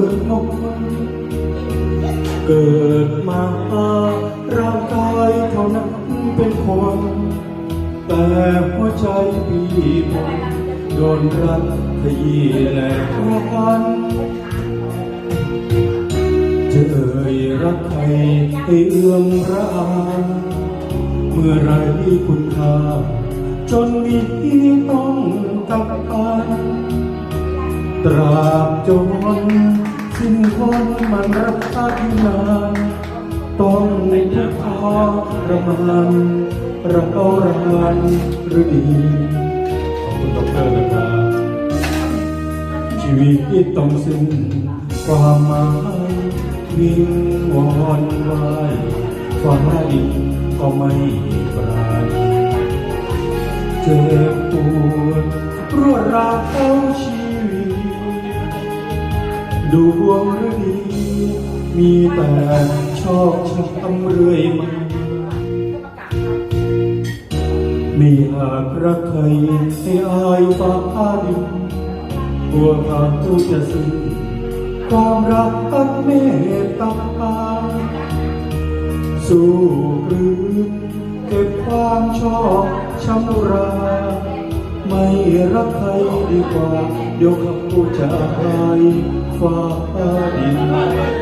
กิดมาเกิดมาร่างกายเท่านั้นเป็นคน แต่หัวใจพี่ผมโดนรักขยี้และพันจะเอ่ยรักใครให้เอื้อมระอาเมื่อไรคุณค่าจนมีที่ต้องกับอันตราบจน รักษาที่นานต้องทุกข์ทรมานรักเอารานหรือดีขอบคุณดรนะครับชีวิตที่ต้องสิ้นความหมายวิงวอนไว้ฟ้าดินก็ไม่ปราณีเจ็บปวดรวดราวเข้าชีวิต ดูวงฤดีมีแต่ชอบช้ำเรื่อยมามีหากรักใครให้อายฟ้าดินกลัวเขาจะสิ้นความรักอันเมตตาสู้กลืนเก็บความชอบช้ำรา รักใครดีกว่า เดี๋ยวเขาจะหายฟ้าดิน